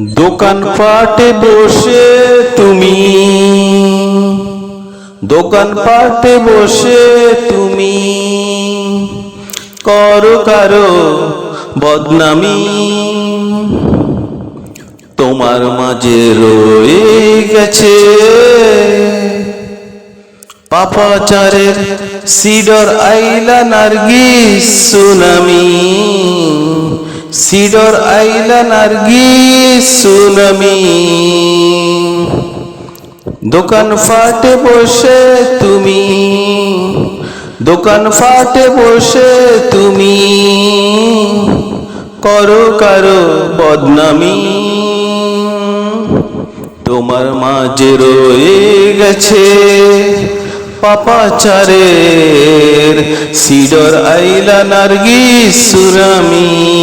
দোকান পাটে বসে তুমি। দোকান পাটে বসে তুমি। করো কারও বদনামি। তোমার মাঝে রয়ে গেছে। পাপাচারের Sidr Aila Nargis tsunami. Sidr Aila Nargis tsunami. দোকান ফাটে বসে তুমি। দোকান ফাটে বসে তুমি। করো কারও বদনামি। তোমার মাঝে রয়ে গেছে পাপাচারের। সিডর আইলা নার্গিস সুরামি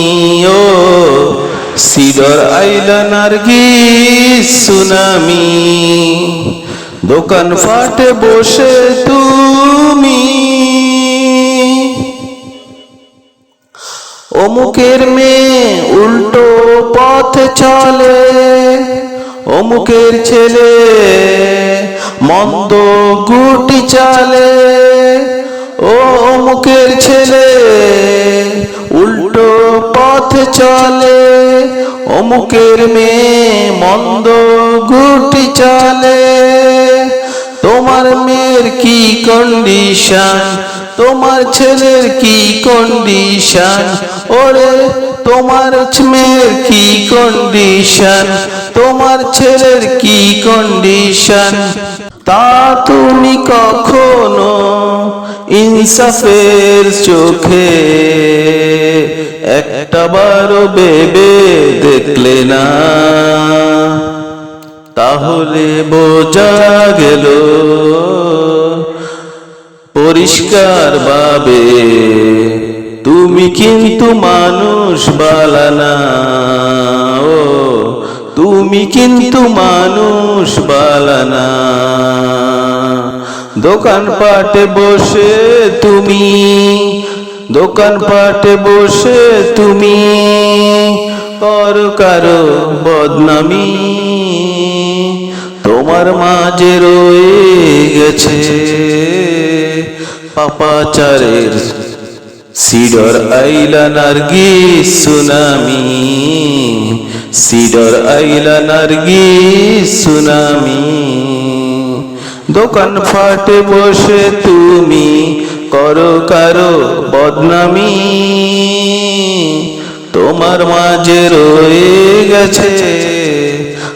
সিডর আইলা নার্গিস সুনামি। দোকান ফাটে বসে তুমি। অমুকের মেয়ে উল্টো পথে চলে। অমুকের ছেলে মন্দ গুটি চালে। ও অমুকের ছেলে উল্টো পথে চলে। অমুকের মেয়ে মন্দ গুটি চালে। তোমার মেয়ের কি কন্ডিশন তোমার ছেলের কি কন্ডিশন ওরে, তোমার মেয়ের কি কন্ডিশন তোমার ছেলের কি কন্ডিশন তা তুমি কখনো ইনসাফের চোখে একটা বারো বেবে দেখলে না। তাহলে বোঝা গেল, পরিষ্কার ভাবে তুমি কিন্তু মানুষ বালানা ও, তুমি কিন্তু মানুষ বালানা দোকান পাটে বসে তুমি দোকান পাটে বসে তুমি কর কারও বদনামি। তোমার মাঝে রয়ে গেছে, পাপাচারের Sidr Aila Nargis tsunami. Sidr Aila Nargis tsunami. দোকান ফাটে বসে তুমি করো, কারও বদনামি। তোমার মাঝে রয়ে গেছে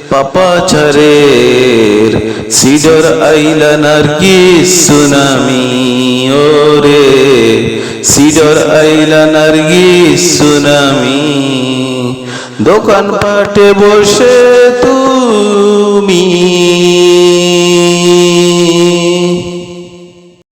পাপাচারের সিডর আইলা নার্গিস সুনামি। ওরে, সিডর আইলা নার্গিস সুনামি। দোকান পাটে বসে তুই